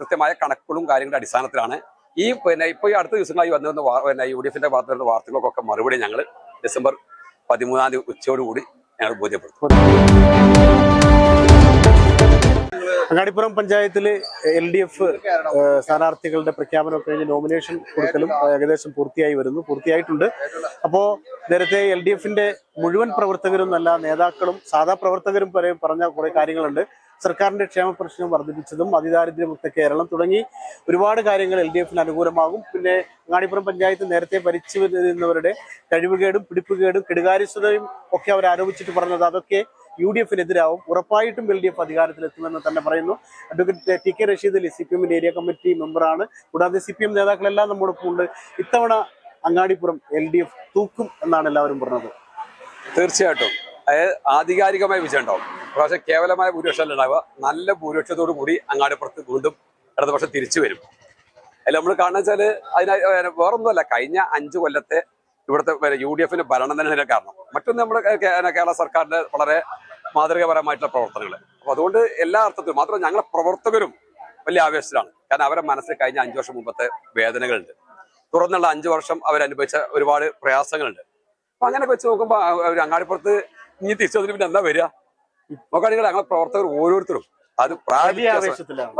കൃത്യമായ കണക്കുകളും കാര്യങ്ങളുടെ അടിസ്ഥാനത്തിലാണ് ഈ പിന്നെ ഇപ്പോൾ ഈ അടുത്ത ദിവസങ്ങളായി വന്നിരുന്ന പിന്നെ യു ഡി എഫിന്റെ ഭാഗത്ത് വരുന്ന വാർത്തകൾക്കൊക്കെ മറുപടി ഞങ്ങൾ ഡിസംബർ പതിമൂന്നാം തീയതി ഉച്ചയോടുകൂടി ഞങ്ങൾ ബോധ്യപ്പെടുത്തും. അങ്ങാടിപ്പുറം പഞ്ചായത്തിൽ എൽ ഡി എഫ് സ്ഥാനാർത്ഥികളുടെ പ്രഖ്യാപനം കഴിഞ്ഞ് നോമിനേഷൻ കൊടുക്കലും ഏകദേശം പൂർത്തിയായി വരുന്നു പൂർത്തിയായിട്ടുണ്ട്. അപ്പോ നേരത്തെ എൽ ഡി എഫിന്റെ മുഴുവൻ പ്രവർത്തകരും നല്ല നേതാക്കളും സാധാ പ്രവർത്തകരും വരെ പറഞ്ഞ കുറെ കാര്യങ്ങളുണ്ട്. സർക്കാരിന്റെ ക്ഷേമ പ്രശ്നം വർദ്ധിപ്പിച്ചതും അതിദാരിദ്ര്യമുക്ത കേരളം തുടങ്ങി ഒരുപാട് കാര്യങ്ങൾ എൽ ഡി എഫിന് അനുകൂലമാകും. പിന്നെ അങ്ങാടിപ്പുറം പഞ്ചായത്ത് നേരത്തെ ഭരിച്ചു വരുന്നവരുടെ കഴിവുകേടും പിടിപ്പുകേടും കെടുകാര്യസ്ഥതയും ഒക്കെ അവർ ആരോപിച്ചിട്ട് പറഞ്ഞത് അതൊക്കെ യു ഡി എഫിനെതിരാവും. ഉറപ്പായിട്ടും എൽ ഡി എഫ് അധികാരത്തിലെത്തുമെന്ന് തന്നെ പറയുന്നു. Advocate T K Rasheed Ali C P എമ്മിന്റെ ഏരിയ കമ്മിറ്റി മെമ്പറാണ്. കൂടാതെ സി പി എം നേതാക്കളെല്ലാം നമ്മോടൊപ്പം ഉണ്ട് ഇത്തവണ അങ്ങാടിപ്പുറം എൽ ഡി എഫ് തൂക്കും എന്നാണ് എല്ലാവരും പറഞ്ഞത്. തീർച്ചയായിട്ടും. അതായത് ആധികാരികമായ വിജയം ഉണ്ടാവും പക്ഷേ കേവലമായ ഭൂരിപക്ഷം ഉണ്ടാവുക. നല്ല ഭൂരിപക്ഷത്തോടു കൂടി അങ്ങാടിപ്പുറത്ത് വീണ്ടും ഇടതുപക്ഷം തിരിച്ചു വരും. അതിൽ നമ്മൾ കാണുന്ന വെച്ചാൽ അതിന് വേറൊന്നുമല്ല. കഴിഞ്ഞ അഞ്ച് കൊല്ലത്തെ ഇവിടുത്തെ യു ഡി എഫിന്റെ ഭരണം തന്നെ കാരണം. മറ്റൊന്ന് നമ്മുടെ കേരള സർക്കാരിന്റെ വളരെ മാതൃകാപരമായിട്ടുള്ള പ്രവർത്തനങ്ങൾ. അപ്പൊ അതുകൊണ്ട് എല്ലാ അർത്ഥത്തിലും മാത്രമല്ല ഞങ്ങളുടെ പ്രവർത്തകരും വലിയ ആവേശത്തിലാണ്. കാരണം അവരുടെ മനസ്സിൽ കഴിഞ്ഞ അഞ്ചു വർഷം മുമ്പത്തെ വേദനകളുണ്ട്. തുറന്നുള്ള അഞ്ചു വർഷം അവരനുഭവിച്ച ഒരുപാട് പ്രയാസങ്ങളുണ്ട്. അപ്പൊ അങ്ങനെയൊക്കെ വെച്ച് നോക്കുമ്പോൾ അവർ അങ്ങാടിപ്പുറത്ത് ഇനി തിരിച്ചു വന്നിട്ട് പിന്നെ എന്താ വരിക? നോക്കുകയാണെങ്കിൽ ഞങ്ങളെ പ്രവർത്തകർ ഓരോരുത്തരും. അത്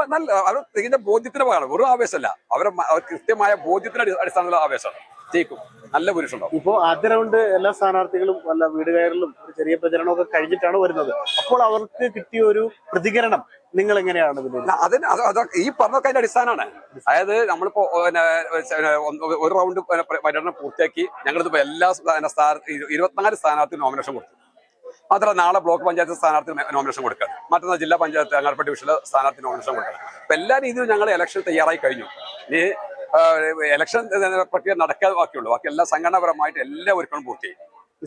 നല്ല അവർ തികഞ്ഞ ബോധ്യത്തിന് ഭാഗമാണ് വെറും ആവേശമല്ല. അവരെ കൃത്യമായ ബോധ്യത്തിന്റെ അടി- അടിസ്ഥാനത്തിലുള്ള ആവേശമാണ്. ജയിക്കും നല്ല പുരുഷൻ ഇപ്പോൾ ഇപ്പോ ആദ്യ റൗണ്ട് എല്ലാ സ്ഥാനാർത്ഥികളും വല്ല വീട് കയറലും ഒരു ചെറിയ പ്രചരണമൊക്കെ കഴിഞ്ഞിട്ടാണ് വരുന്നത്. അപ്പോൾ അവർക്ക് കിട്ടിയ ഒരു പ്രതികരണം നിങ്ങൾ എങ്ങനെയാണ് ഇതിൽ അതിന് അത് ഈ പറഞ്ഞൊക്കെ അതിന്റെ അടിസ്ഥാനമാണ്. അതായത് നമ്മളിപ്പോ പിന്നെ പിന്നെ ഒന്ന് ഒരു റൗണ്ട് പര്യടനം പൂർത്തിയാക്കി ഞങ്ങളിപ്പോ എല്ലാ സ്ഥാന- സ്ഥാന- ഇരുപത്തിനാല് സ്ഥാനാർത്ഥി നോമിനേഷൻ കൊടുത്തു. മാത്രമല്ല നാളെ ബ്ലോക്ക് പഞ്ചായത്ത് സ്ഥാനാർത്ഥി നോമിനേഷൻ കൊടുക്കുക മറ്റന്നാൾ ജില്ലാ പഞ്ചായത്ത് അങ്ങാടിപ്പട്ടി ഡിവിഷനിലെ സ്ഥാനാർത്ഥി നോമിനേഷൻ കൊടുക്കുക അപ്പൊ എല്ലാ രീതിയിലും ഞങ്ങൾ ഇലക്ഷൻ തയ്യാറായി കഴിഞ്ഞു. ഇനി ഇലക്ഷൻ പ്രക്രിയ നടക്കാതെ ബാക്കിയുള്ളൂ. ബാക്കി എല്ലാ സംഘടനാപരമായിട്ട് എല്ലാ ഒരുക്കളും പൂർത്തിയായി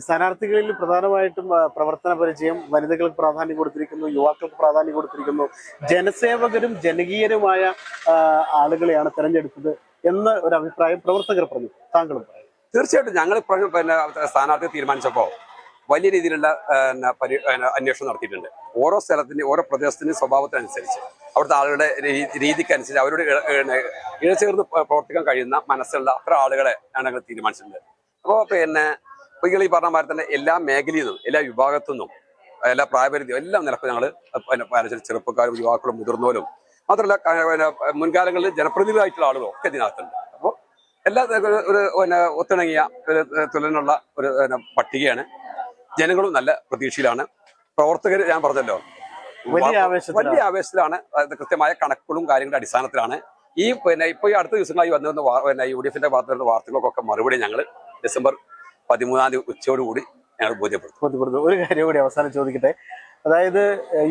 സ്ഥാനാർത്ഥികളിൽ പ്രധാനമായിട്ടും പ്രവർത്തന പരിചയം വനിതകൾക്ക് പ്രാധാന്യം കൊടുത്തിരിക്കുന്നു യുവാക്കൾക്ക് പ്രാധാന്യം കൊടുത്തിരിക്കുന്നു. ജനസേവകരും ജനകീയരുമായ ആളുകളെയാണ് തെരഞ്ഞെടുത്തത് എന്ന് ഒരു അഭിപ്രായം പ്രവർത്തകർ പറഞ്ഞു. താങ്കളും തീർച്ചയായിട്ടും ഞങ്ങൾ പിന്നെ സ്ഥാനാർത്ഥി തീരുമാനിച്ചപ്പോൾ വലിയ രീതിയിലുള്ള അന്വേഷണം നടത്തിയിട്ടുണ്ട്. ഓരോ സ്ഥലത്തിന്റെ ഓരോ പ്രദേശത്തിന്റെ സ്വഭാവത്തിനനുസരിച്ച്. അവിടുത്തെ ആളുകളുടെ രീതിക്കനുസരിച്ച് അവരോട് ഇഴ- ഇഴ- ഇഴചേർന്ന് പ്ര- പ്രവർത്തിക്കാൻ കഴിയുന്ന മനസ്സുള്ള അത്ര ആളുകളെ ആണ് ഞങ്ങൾ തീരുമാനിച്ചിട്ടുണ്ട് അപ്പോൾ പിന്നെ നിങ്ങൾ ഈ പറഞ്ഞ മാതിരി തന്നെ എല്ലാ മേഖലയിൽ നിന്നും എല്ലാ വിഭാഗത്തു നിന്നും എല്ലാ പ്രായപരിധിയും എല്ലാം നിലപ്പ് ഞങ്ങൾ ചെറുപ്പക്കാരും യുവാക്കളും മുതിർന്നവരും മാത്രമല്ല മുൻകാലങ്ങളിൽ ജനപ്രതിനിധികളായിട്ടുള്ള ആളുകളും ഒക്കെ ഇതിനകത്തുണ്ട്. അപ്പോൾ എല്ലാ ഒരു പിന്നെ ഒത്തിണങ്ങിയ ഒരു തുലനുള്ള ഒരു പട്ടികയാണ്. ജനങ്ങളും നല്ല പ്രതീക്ഷയിലാണ്. പ്രവർത്തകർ ഞാൻ പറഞ്ഞല്ലോ വലിയ ആവേശത്തിലാണ്. കൃത്യമായ കണക്കുകളും കാര്യങ്ങളുടെ അടിസ്ഥാനത്തിലാണ്. ഈ പിന്നെ ഇപ്പൊ ഈ അടുത്ത ദിവസങ്ങളായി വന്നിരുന്ന പിന്നെ യു ഡി എഫിന്റെ ഭാഗത്ത് വരുന്ന വാർത്തകൾക്കൊക്കെ മറുപടി ഞങ്ങൾ ഡിസംബർ പതിമൂന്നാം തീയതി ഉച്ചയോടുകൂടി ഞങ്ങൾ ബോധ്യപ്പെടുത്തും. ബോധ്യപ്പെടുന്നു ഒരു കാര്യം കൂടി അവസാനം ചോദിക്കട്ടെ. അതായത്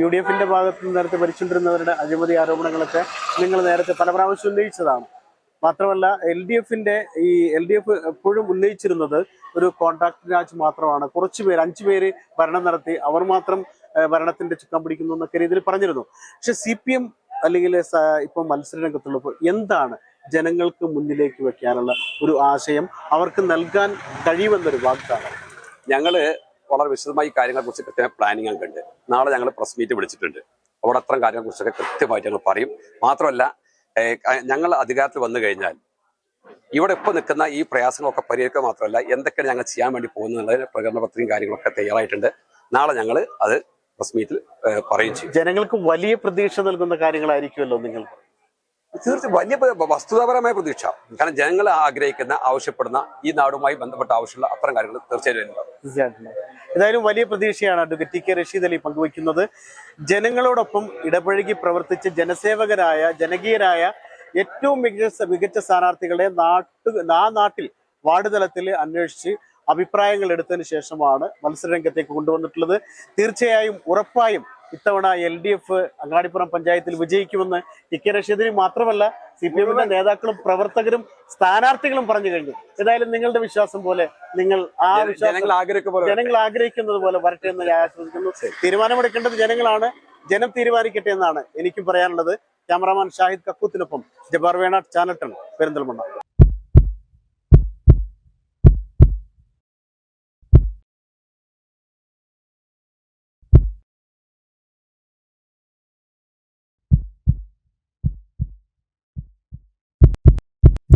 യു ഡി എഫിന്റെ ഭാഗത്ത് നിന്ന് നേരത്തെ ഭരിച്ചുകൊണ്ടിരുന്നവരുടെ അഴിമതി ആരോപണങ്ങളൊക്കെ നിങ്ങൾ നേരത്തെ പല പ്രാവശ്യം ഉന്നയിച്ചതാണ്. മാത്രമല്ല എൽ ഡി എഫിന്റെ ഈ എൽ ഡി എഫ് എപ്പോഴും ഉന്നയിച്ചിരുന്നത് ഒരു കോൺട്രാക്ട് രാജ് മാത്രമാണ്. കുറച്ചു പേര് അഞ്ചു പേര് ഭരണം നടത്തി. അവർ മാത്രം ഭരണത്തിന്റെ ചുക്കാൻ പിടിക്കുന്നു എന്നൊക്കെ രീതിയിൽ പറഞ്ഞിരുന്നു. പക്ഷെ സി പി എം അല്ലെങ്കിൽ ഇപ്പൊ മത്സര രംഗത്തുള്ളപ്പോൾ എന്താണ് ജനങ്ങൾക്ക് മുന്നിലേക്ക് വെക്കാനുള്ള ഒരു ആശയം? അവർക്ക് നൽകാൻ കഴിയുമെന്നൊരു വാഗ്ദാനം. ഞങ്ങൾ വളരെ വിശദമായി കാര്യങ്ങളെ കുറിച്ച് കൃത്യമായി പ്ലാനിങ് ഒക്കെ ഉണ്ട്. നാളെ ഞങ്ങൾ പ്രസ് മീറ്റ് വിളിച്ചിട്ടുണ്ട്. അവിടെ അത്തരം കാര്യങ്ങളെ കുറിച്ചൊക്കെ കൃത്യമായിട്ട് ഞങ്ങൾ പറയും. മാത്രമല്ല ഞങ്ങൾ അധികാരത്തിൽ വന്നു കഴിഞ്ഞാൽ ഇവിടെ ഇപ്പോൾ നിൽക്കുന്ന ഈ പ്രയാസങ്ങളൊക്കെ പരിഹരിക്കുക മാത്രമല്ല എന്തൊക്കെയാണ് ഞങ്ങൾ ചെയ്യാൻ വേണ്ടി പോകുന്നത് പ്രകടന പത്രികയും കാര്യങ്ങളൊക്കെ തയ്യാറായിട്ടുണ്ട്. നാളെ ഞങ്ങൾ അത് പ്രസ് മീറ്റിൽ പറയുകയും പറയും ചെയ്യും. ജനങ്ങൾക്ക് വലിയ പ്രതീക്ഷ നൽകുന്ന കാര്യങ്ങളായിരിക്കുമല്ലോ നിങ്ങൾ. തീർച്ചയായും വലിയ പ്ര- വസ്തുതാപരമായ പ്രതീക്ഷ. കാരണം ജനങ്ങൾ ആഗ്രഹിക്കുന്ന ആവശ്യപ്പെടുന്ന ഈ നാടുമായി ബന്ധപ്പെട്ട ആവശ്യമുള്ള അത്തരം കാര്യങ്ങൾ തീർച്ചയായിട്ടും ഏതായാലും വലിയ പ്രതീക്ഷയാണ് advocate T K Rasheed Ali പങ്കുവയ്ക്കുന്നത്. ജനങ്ങളോടൊപ്പം ഇടപഴകി പ്രവർത്തിച്ച് ജനസേവകരായ ജനകീയരായ ഏറ്റവും മികച്ച മികച്ച സ്ഥാനാർത്ഥികളെ നാട്ടു ആ നാട്ടിൽ വാർഡ് തലത്തിൽ അന്വേഷിച്ച് അഭിപ്രായങ്ങൾ എടുത്തതിന് ശേഷമാണ് മത്സരരംഗത്തേക്ക് കൊണ്ടുവന്നിട്ടുള്ളത്. തീർച്ചയായും ഉറപ്പായും ഇത്തവണ എൽ ഡി എഫ് അങ്ങാടിപ്പുറം പഞ്ചായത്തിൽ വിജയിക്കുമെന്ന് ടി കെ റഷീദിന് മാത്രമല്ല സി പി എമ്മിന്റെ നേതാക്കളും പ്രവർത്തകരും സ്ഥാനാർത്ഥികളും പറഞ്ഞു കഴിഞ്ഞു. ഏതായാലും നിങ്ങളുടെ വിശ്വാസം പോലെ നിങ്ങൾ ആ വിശ്വാസം ജനങ്ങൾ ആഗ്രഹിക്കുന്ന ആഗ്രഹിക്കുന്നത് പോലെ വരട്ടെ എന്ന് ഞാൻ ആശ്വസിക്കുന്നു. തീരുമാനമെടുക്കേണ്ടത് ജനങ്ങളാണ്. ജനം തീരുമാനിക്കട്ടെ എന്നാണ് എനിക്കും പറയാനുള്ളത്. ക്യാമറാമാൻ ഷാഹിദ് കക്കൂത്തിനൊപ്പം ജബാർ വേണ ചാനട്ടൺ പെരിന്തൽമണ്ണ.